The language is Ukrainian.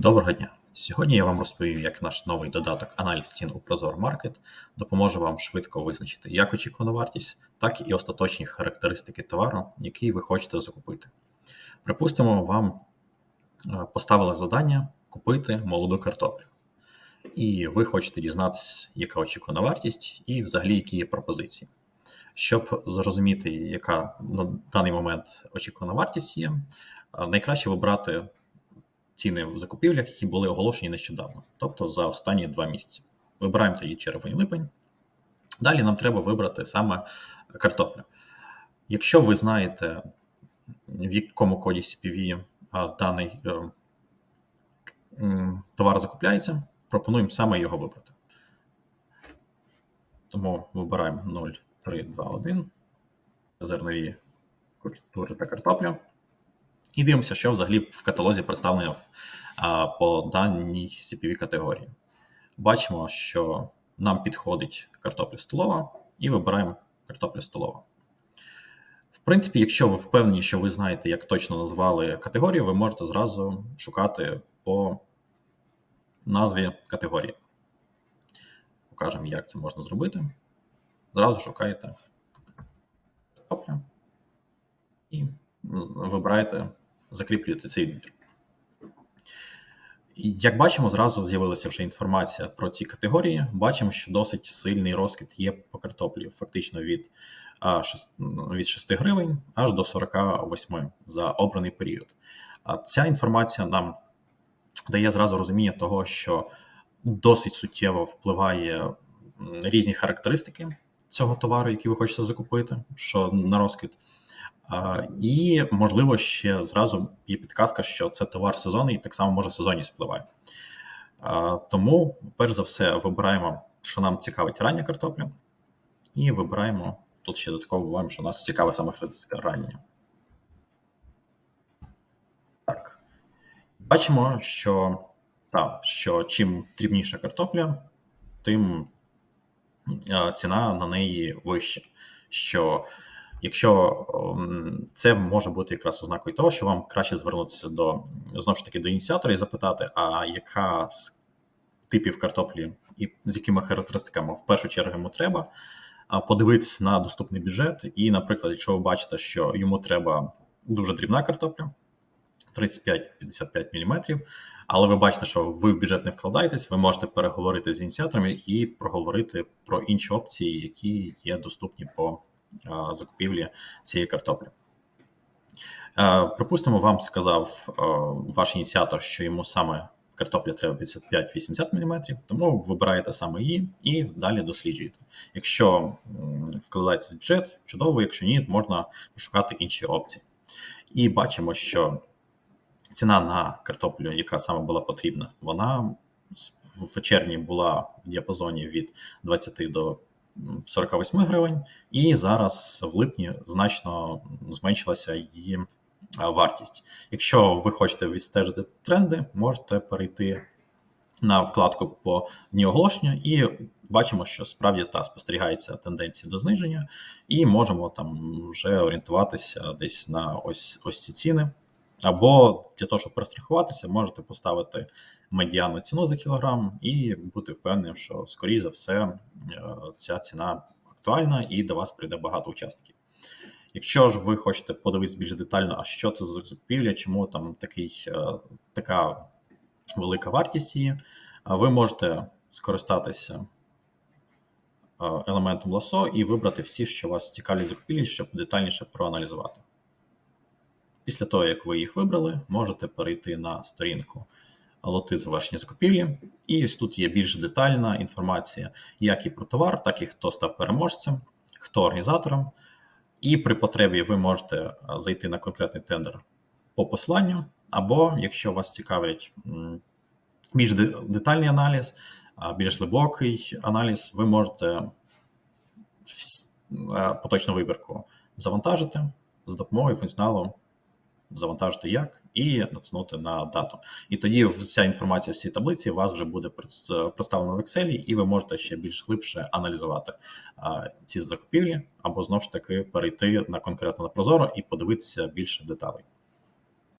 Доброго дня! Сьогодні я вам розповім, як наш новий додаток аналіз цін у Prozor Market допоможе вам швидко визначити як очікувану вартість, так і остаточні характеристики товару, який ви хочете закупити. Припустимо, вам е, поставили завдання купити молоду картоплю, і ви хочете дізнатися, яка очікувана вартість і взагалі які є пропозиції. Щоб зрозуміти, яка на даний момент очікувана вартість є, е, найкраще вибрати ціни в закупівлях, які були оголошені нещодавно, тобто за останні два місяці. Вибираємо тоді червень-липень. Далі нам треба вибрати саме картоплю. Якщо ви знаєте, в якому коді CPV даний е, товар закупляється, пропонуємо саме його вибрати. Тому вибираємо 0,321, зернові культури та картоплю. І дивимося, що взагалі в каталозі представлено по даній cpv категорії. Бачимо, що нам підходить картопля столова, і вибираємо картопля столова. В принципі, якщо ви впевнені, що ви знаєте, як точно назвали категорію, ви можете зразу шукати по назві категорії. Покажемо, як це можна зробити. Зразу шукаєте картопля і вибираєте закріплюєте цей відбір. Як бачимо, зразу з'явилася вже інформація про ці категорії. Бачимо, що досить сильний розкид є по картоплі, фактично від 6, від 6 гривень аж до 48 за обраний період. А Ця інформація нам дає зразу розуміння того, що досить суттєво впливає різні характеристики цього товару, який ви хочете закупити, що на розкид. І, можливо, ще зразу є підказка, що це товар сезонний, і так само може сезонність впливає. Тому, перш за все, вибираємо, що нам цікавить рання картопля, і вибираємо тут ще додатково вибираємо, що нас цікавить саме рання. Так. Бачимо, що та, що чим дрібніша картопля, тим ціна на неї вища. Що Якщо ем, це може бути якраз ознакою того, що вам краще звернутися до знову ж таки до ініціатора і запитати, а яка з типів картоплі і з якими характеристиками в першу чергу йому треба, подивитися на доступний бюджет. І, наприклад, якщо ви бачите, що йому треба дуже дрібна картопля 35-55 мм, але ви бачите, що ви в бюджет не вкладаєтесь, ви можете переговорити з ініціаторами і проговорити про інші опції, які є доступні по закупівлі цієї картоплі. Припустимо, вам сказав ваш ініціатор, що йому саме картопля треба 55-80 мм, тому вибираєте саме її і далі досліджуєте. Якщо вкладається з бюджет, чудово, якщо ні, можна пошукати інші опції. І бачимо, що ціна на картоплю, яка саме була потрібна, вона в червні була в діапазоні від 20 до 48 гривень, і зараз в липні значно зменшилася її вартість. Якщо ви хочете відстежити тренди, можете перейти на вкладку по дні оголошення, і бачимо, що справді та спостерігається тенденція до зниження, і можемо там вже орієнтуватися десь на ось ось ці ціни. Або для того, щоб перестрахуватися, можете поставити медіану ціну за кілограм і бути впевненим, що, скоріше за все, е, ця ціна актуальна і до вас прийде багато учасників. Якщо ж ви хочете подивитися більш детально, а що це за закупівля, чому там такий, е, така велика вартість її, ви можете скористатися е, елементом ласо і вибрати всі, що вас цікавлять закупівлі, щоб детальніше проаналізувати. Після того, як ви їх вибрали, можете перейти на сторінку лоти завершення закупівлі. І ось тут є більш детальна інформація, як і про товар, так і хто став переможцем, хто організатором. І при потребі ви можете зайти на конкретний тендер по посланню, або якщо вас цікавить більш детальний аналіз, більш глибокий аналіз, ви можете поточну вибірку завантажити з допомогою функціоналу завантажити як і натиснути на дату. І тоді вся інформація з цієї таблиці у вас вже буде представлена в Excel, і ви можете ще більш глибше аналізувати ці закупівлі, або знову ж таки перейти на конкретно на Прозоро і подивитися більше деталей.